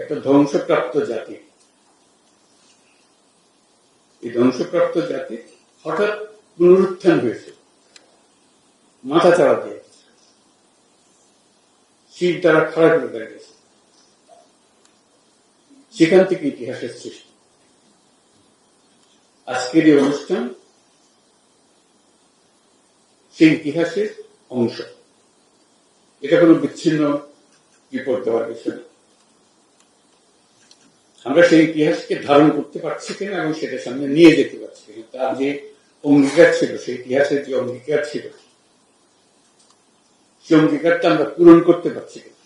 একটা ধ্বংসপ্রাপ্ত জাতি। এই ধ্বংসপ্রাপ্ত জাতি হঠাৎ পুনরুত্থান হয়েছে। মাথা চাড়া দিয়ে শির দ্বারা খাড়া করে দাঁড়িয়েছে সেখান থেকে ইতিহাসের সৃষ্টি। আজকের এই অনুষ্ঠান সেই ইতিহাসের অংশ। এটা কোনো বিচ্ছিন্ন রিপোর্ট দেওয়ার বিষয় না। আমরা সেই ইতিহাসকে ধারণ করতে পারছি কিনা এবং সেটা সামনে নিয়ে যেতে পারছি কিনা, তার যে অঙ্গীকার ছিল, সেই ইতিহাসের যে অঙ্গীকার ছিল, সেই অঙ্গীকারটা আমরা পূরণ করতে পারছি কিনা,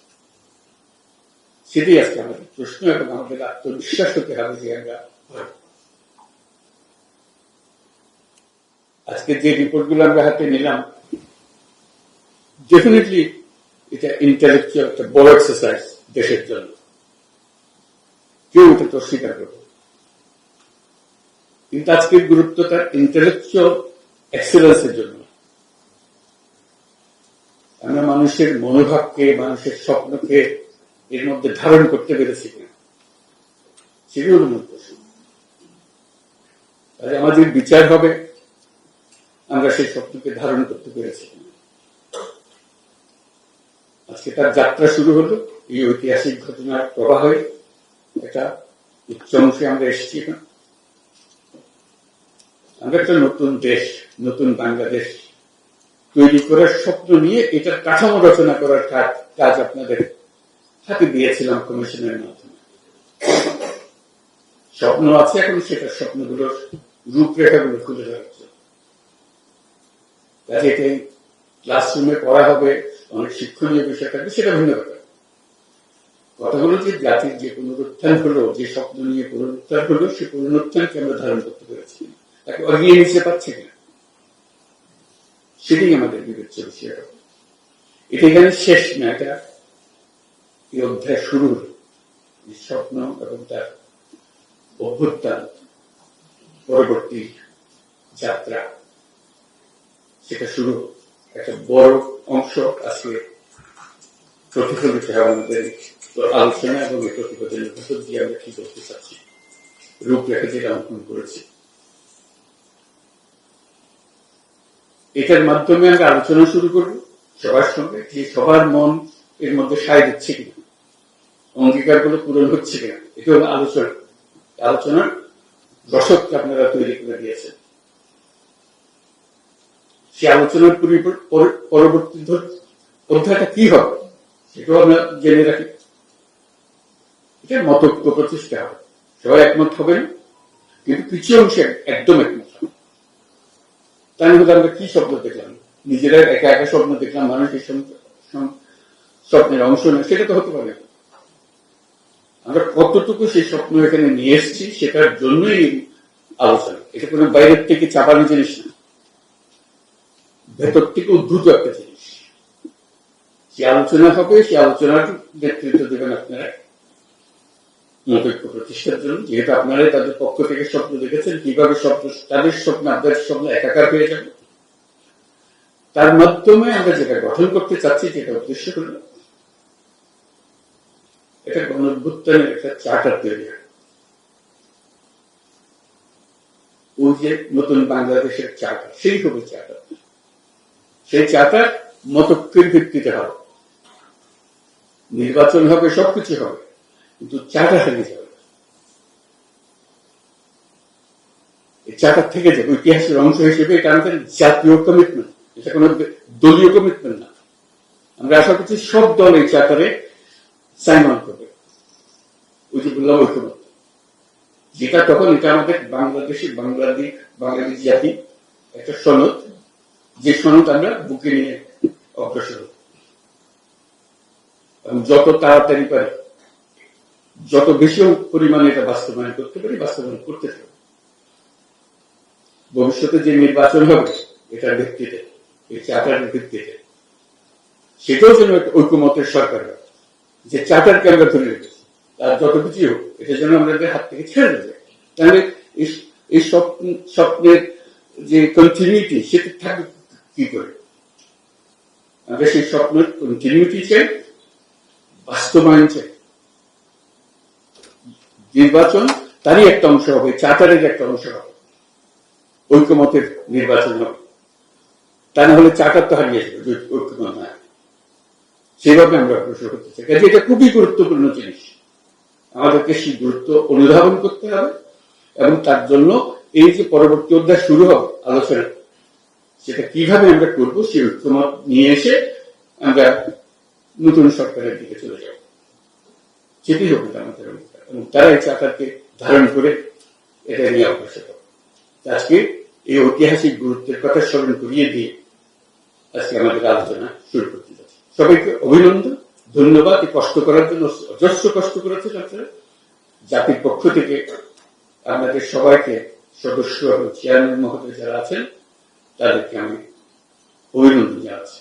সেটাই আজকে আমাদের প্রশ্ন এবং আমাদের আত্মবিশ্বাস হতে হবে যে আমরা আজকে যে রিপোর্টগুলো আমরা হাতে নিলাম ডেফিনেটলি এটা ইন্টালেকচুয়াল একটা বড় এক্সারসাইজ দেশের জন্য। কেউ তো স্বীকার করবে কিন্তু আজকের গুরুত্বটা ইন্টালেকচুয়াল এক্সেলেন্সের জন্য। আমরা মানুষের মনোভাবকে, মানুষের স্বপ্নকে এর মধ্যে ধারণ করতে পেরেছি কিনা, সেগুলো মূল তাহলে আমাদের বিচার হবে আমরা সেই স্বপ্নকে ধারণ করতে পেরেছি আজকে তার যাত্রা শুরু হলো, এই ঐতিহাসিক ঘটনার প্রবাহে। অংশে আমরা এসেছি এখন। আমরা একটা নতুন দেশ, নতুন বাংলাদেশ তৈরি করার স্বপ্ন নিয়ে এটার কাঠামো রচনা করার কাজ কাজ আপনাদের হাতে দিয়েছিলাম কমিশনের মাধ্যমে। স্বপ্ন আছে এখন, সেটা স্বপ্নগুলোর রূপরেখাগুলো খুলে হচ্ছে কাজে এটাই ক্লাসরুমে পড়া হবে, অনেক শিক্ষণীয় বিষয় থাকবে, সেটা ভিন্ন ব্যাপার। কথা হলো যে জাতির যে পুনরুত্থান হলো, যে স্বপ্ন নিয়ে পুনরুত্থান হলো, সে পুনরুত্থানকে আমরা ধারণ করতে পেরেছি। তাকে এগিয়ে নিতে পারছি কিনা? সেটাই আমাদের বিবেচ্য বিষয়। এটা এখানে শেষ না, এটা এই অধ্যায় শুরু হলো। এই স্বপ্ন এবং তার অভ্যুত্থান, পরবর্তী যাত্রা, সেটা শুরু একটা বড় অংশ আজকে প্রতিফলিত হয় আমাদের আলোচনা এবং এই প্রতিবেদনের ভিতর দিয়ে আমরা কি করতে চাচ্ছি রূপরেখা যেটা অঙ্কন করেছি এটার মাধ্যমে আমরা আলোচনা শুরু করব সবার সঙ্গে যে সবার মন এর মধ্যে সায় দিচ্ছে কিনা অঙ্গীকারগুলো পূরণ হচ্ছে কিনা এটা হলো আলোচনা আলোচনার দশককে আপনারা তৈরি করে দিয়েছেন সেই আলোচনার পর- পরবর্তী অধ্যায়টা কি হবে সেটাও আমরা জেনে রাখি এটা মতক্য প্রতিষ্ঠা হবে। সবাই একমত হবে না, কিন্তু কিছু অংশে একদম একমত হবে। তাই হলে আমরা কি স্বপ্ন দেখলাম? নিজেরা একা একা স্বপ্ন দেখলাম মানুষ এই সম- সম- স্বপ্নের অংশ না সেটা তো হতে পারে। আমরা কতটুকু সেই স্বপ্ন এখানে নিয়ে এসেছি, সেটার জন্যই আলোচনা। এটা কোনো বাইরের থেকে চাপানো জিনিস না। ভেতর থেকে উদ্ভূত একটা জিনিস। সে আলোচনা হবে, সে আলোচনার নেতৃত্ব দেবেন আপনারা। মতৈক্য প্রতিষ্ঠার জন্য, যেহেতু আপনারা তাদের পক্ষ থেকে স্বপ্ন দেখেছেন, কীভাবে স্বপ্ন, তাদের স্বপ্ন, আপনাদের স্বপ্ন একাকার হয়ে যাবে। তার মাধ্যমে আমরা যেটা গঠন করতে চাচ্ছি, যেটা উদ্দেশ্য হল, এটা গণভ্যুত্থানের একটা চার্টার তৈরি ওই যে নতুন বাংলাদেশের চার্টার সেই হবে চার্টার। সেই চার্টার মতক্যের ভিত্তিতে হবে। নির্বাচন হবে, সবকিছু হবে। কিন্তু চার্টার হারিয়ে যাবে। এই চার্টার থেকে যাবে ইতিহাসের অংশ হিসেবে এটা আমাদের জাতীয় কমিটমেন্ট এটা কোনো দলীয় কমিটমেন্ট না। আমরা আশা করছি সব দল এই চার্টারে সাইন অন করবে। ওই যে বললাম ঐক্যমত যেটা তখন এটা আমাদের বাংলাদেশি বাংলাদেশ বাঙালি জাতি, একটা সনদ। যে সনদ আমরা বুকে নিয়ে অগ্রসর যত তাড়াতাড়ি পারি যত বেশি পরিমাণে এটা বাস্তবায়ন করতে পারি, বাস্তবায়ন করতে থাকবে ভবিষ্যতে যে নির্বাচন হবে, এটার ভিত্তিতে, এই চার্টারের ভিত্তিতে, সেটাও যেন ঐক্যমতের সরকার যে চার্টারকে আমরা ধরে রেখেছি। তার যত কিছুই হোক, এটা যেন আমাদের হাত থেকে ছেড়ে দেবে তাহলে এই- এই স্বপ্ন, স্বপ্নের যে কন্টিনিউটি সেটা থাকবে কি করে? আমরা সেই স্বপ্নের কন্টিনিউটি চাই, বাস্তবায়ন চাই। নির্বাচন, তারই একটা অংশ হবে, চার্টারের একটা অংশ হবে। ঐক্যমতের নির্বাচন হবে। তা না হলে চার্টার তো হারিয়ে যাবে ঐক্যমত না সেভাবে আমরা অগ্রসর করতে চাই। কাজে এটা খুবই গুরুত্বপূর্ণ জিনিস। আমাদেরকে সেই গুরুত্ব অনুধাবন করতে হবে এবং তার জন্য এই যে পরবর্তী অধ্যায় শুরু হবে, আলোচনা, সেটা কীভাবে আমরা করব, সেই ঐক্যমত নিয়ে এসে আমরা নতুন সরকারের দিকে চলে যাব। সেটি হবে আমাদের অঙ্গীকার। এবং তারা এই চাকারকে ধারণ করে এটা নিয়ে অগ্রসর আজকে এই ঐতিহাসিক গুরুত্বের কথা স্মরণ করিয়ে দিয়ে আজকে আমাদের আলোচনা শুরু করতে যাচ্ছি। সবাইকে অভিনন্দন, ধন্যবাদ কষ্ট করার জন্য অজস্র কষ্ট করেছেন আপনারা। জাতির পক্ষ থেকে আপনাদের সবাইকে সদস্য এবং চেয়ারম্যান মহোদয় যারা আছেন, তাদেরকে আমি অভিনন্দন জানাচ্ছি।